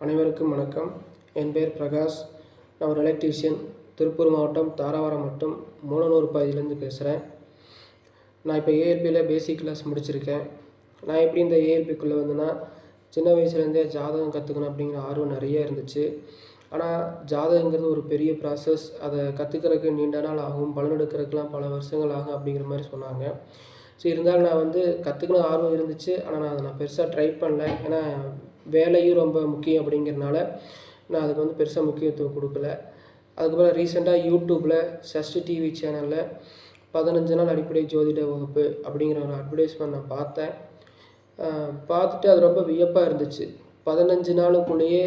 அனைவருக்கும் வணக்கம். என் பெயர் பிரகாஷ். நான் ஒரு எலக்ட்ரீஷியன். திருப்பூர் மாவட்டம் தாராவரம் மட்டும் மூணநூறு பகுதியிலேருந்து பேசுகிறேன் நான் இப்போ ஏஎல்பியில் பேசிக் கிளாஸ் முடிச்சிருக்கேன். நான் எப்படி இந்த ஏஎல்பிக்குள்ளே வந்தேன்னா சின்ன வயசுலேருந்தே ஜாதகம் கற்றுக்கணும் அப்படிங்கிற ஆர்வம் நிறைய இருந்துச்சு. ஆனால் ஜாதகங்கிறது ஒரு பெரிய ப்ராசஸ் அதை கற்றுக்கிறதுக்கு நீண்ட நாள் ஆகும். பலனெடுக்கிறதுக்கெலாம் பல வருஷங்கள் ஆகும் அப்படிங்கிற மாதிரி சொன்னாங்க. ஸோ இருந்தாலும் நான் வந்து கற்றுக்கணும் ஆர்வம் இருந்துச்சு. ஆனால் நான் அதை நான் பெருசாக ட்ரை பண்ணல. ஏன்னா வேலையும் ரொம்ப முக்கியம் அப்படிங்கிறனால நான் அதுக்கு வந்து பெருசாக முக்கியத்துவம் கொடுக்கல. அதுக்கப்புறம் ரீசெண்டாக யூடியூப்பில் சஷ்டி டிவி சேனலில் பதினஞ்சு நாள் அடிப்படை ஜோதிட வகுப்பு அப்படிங்கிற ஒரு அட்வர்டைஸ்மெண்ட் நான் பார்த்தேன். பார்த்துட்டு அது ரொம்ப வியப்பாக இருந்துச்சு. பதினஞ்சு நாளுக்குள்ளேயே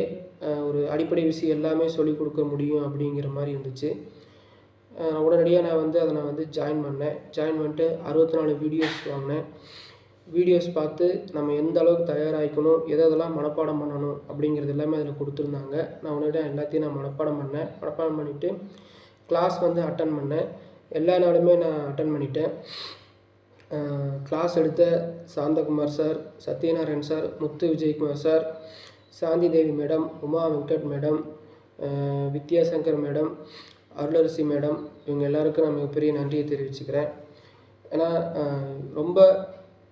ஒரு அடிப்படை விஷயம் எல்லாமே சொல்லிக் கொடுக்க முடியும் அப்படிங்கிற மாதிரி இருந்துச்சு. உடனடியாக நான் வந்து அதை நான் வந்து ஜாயின் பண்ணேன். ஜாயின் பண்ணிட்டு அறுபத்தி நாலு வீடியோஸ் வாங்கினேன். வீடியோஸ் பார்த்து நம்ம எந்த அளவுக்கு தயாராகிக்கணும் எதை எதெல்லாம் மனப்பாடம் பண்ணணும் அப்படிங்கிறது எல்லாமே அதில் கொடுத்துருந்தாங்க. நான் உடனே எல்லாத்தையும் நான் மனப்பாடம் பண்ணேன். மனப்பாடம் பண்ணிவிட்டு கிளாஸ் வந்து அட்டன் பண்ணேன். எல்லா நாளுமே நான் அட்டன் பண்ணிட்டேன். கிளாஸ் எடுத்த Santhakumar sir Sathyanarayan sir Muthu Vijayakumar sir Shanthi Devi madam Uma Venkat madam Vidyasankar madam Arularasi madam இவங்க எல்லாருக்கும் நான் மிகப்பெரிய நன்றியை தெரிவிச்சுக்கிறேன். ஏன்னா ரொம்ப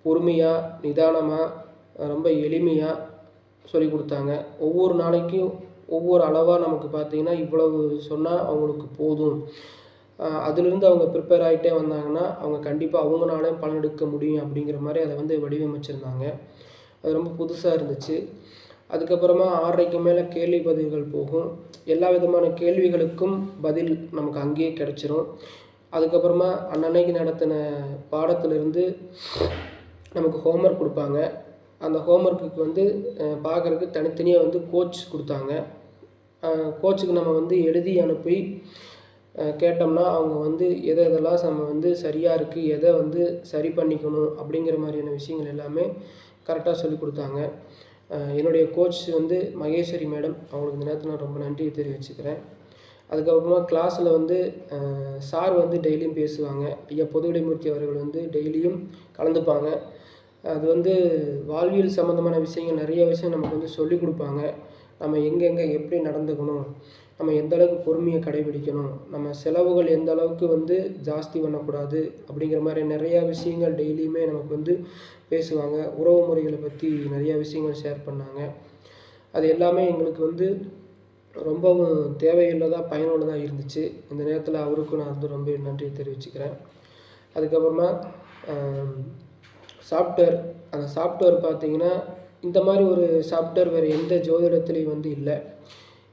பொறுமையாக நிதானமாக ரொம்ப எளிமையாக சொல்லிக் கொடுத்தாங்க. ஒவ்வொரு நாளைக்கும் ஒவ்வொரு அளவாக நமக்கு பார்த்தீங்கன்னா இவ்வளவு சொன்னால் அவங்களுக்கு போதும். அதிலிருந்து அவங்க ப்ரிப்பேர் ஆகிட்டே வந்தாங்கன்னா அவங்க கண்டிப்பாக அவங்களாலே பலன் எடுக்க முடியும் அப்படிங்கிற மாதிரி அதை வந்து வடிவமைச்சிருந்தாங்க. அது ரொம்ப புதுசாக இருந்துச்சு. அதுக்கப்புறமா ஆறரைக்கு மேலே கேள்வி பதில்கள் போகும். எல்லா விதமான கேள்விகளுக்கும் பதில் நமக்கு அங்கேயே கிடச்சிரும். அதுக்கப்புறமா அன்னன்னைக்கு நடத்தின பாடத்திலிருந்து நமக்கு ஹோம்ஒர்க் கொடுப்பாங்க. அந்த ஹோம்ஒர்க்குக்கு வந்து பார்க்குறதுக்கு தனித்தனியாக வந்து கோச் கொடுத்தாங்க. கோச்சுக்கு நம்ம வந்து எழுதி அனுப்பி கேட்டோம்னா அவங்க வந்து எதை எதெல்லாம் நம்ம வந்து சரியாக இருக்குது எதை வந்து சரி பண்ணிக்கணும் அப்படிங்கிற மாதிரியான விஷயங்கள் எல்லாமே கரெக்டாக சொல்லி கொடுத்தாங்க. என்னுடைய கோச் வந்து மகேஸ்வரி மேடம். அவங்களுக்கு இந்த நேரத்தில் நான் ரொம்ப நன்றியை தெரிவிச்சுக்கிறேன். அதுக்கப்புறமா கிளாஸில் வந்து சார் வந்து டெய்லியும் பேசுவாங்க. ஐயா பொதுவிடைமூர்த்தி அவர்கள் வந்து டெய்லியும் கலந்துப்பாங்க. அது வந்து வாழ்வியல் சம்மந்தமான விஷயங்கள் நிறைய விஷயம் நமக்கு வந்து சொல்லிக் கொடுப்பாங்க. நம்ம எங்கெங்கே எப்படி நடந்துக்கணும்? நம்ம எந்த அளவுக்கு பொறுமையை கடைபிடிக்கணும்? நம்ம செலவுகள் எந்த அளவுக்கு வந்து ஜாஸ்தி பண்ணக்கூடாது? அப்படிங்கிற மாதிரி நிறையா விஷயங்கள் டெய்லியுமே நமக்கு வந்து பேசுவாங்க. உறவு முறைகளை பற்றி நிறையா விஷயங்கள் ஷேர் பண்ணாங்க. அது எல்லாமே எங்களுக்கு வந்து ரொம்பவும் தேவையுள்ளதாக பயனுள்ளதாக இருந்துச்சு. இந்த நேரத்தில் அவருக்கும் நான் வந்து ரொம்ப நன்றியை தெரிவிச்சுக்கிறேன். அதுக்கப்புறமா சாஃப்ட்வேர் அந்த சாஃப்ட்வேர் பார்த்தீங்கன்னா இந்த மாதிரி ஒரு சாஃப்ட்வேர் வேறு எந்த ஜோதிடத்துலேயும் வந்து இல்லை.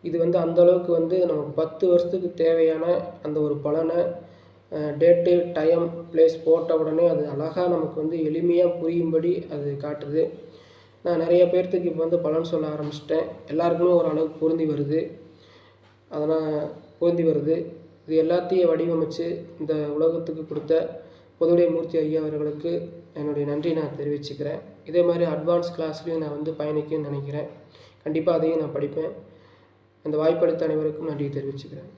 இது வந்து அந்த அளவுக்கு வந்து நமக்கு பத்து வருஷத்துக்கு தேவையான அந்த ஒரு பலனை டேட்டு டைம் பிளேஸ் போட்ட உடனே அது அழகாக நமக்கு வந்து எளிமையாக புரியும்படி அது காட்டுது. நான் நிறைய பேர்த்துக்கு இப்போ வந்து பலன் சொல்ல ஆரம்பிச்சிட்டேன். எல்லாருக்குமே ஓரளவுக்கு பொருந்தி வருது. அதெல்லாம் பொருந்தி வருது. இது எல்லாத்தையும் வடிவமைச்சு இந்த உலகத்துக்கு கொடுத்த பொதுவுடைய மூர்த்தி ஐயா அவர்களுக்கு என்னுடைய நன்றி நான் தெரிவிச்சுக்கிறேன். இதே மாதிரி அட்வான்ஸ் கிளாஸ்லையும் நான் வந்து பயணிக்கணும்னு நினைக்கிறேன். கண்டிப்பாக அதையும் நான் படிப்பேன். அந்த வாய்ப்பளித்த அனைவருக்கும் நன்றி தெரிவிச்சுக்கிறேன்.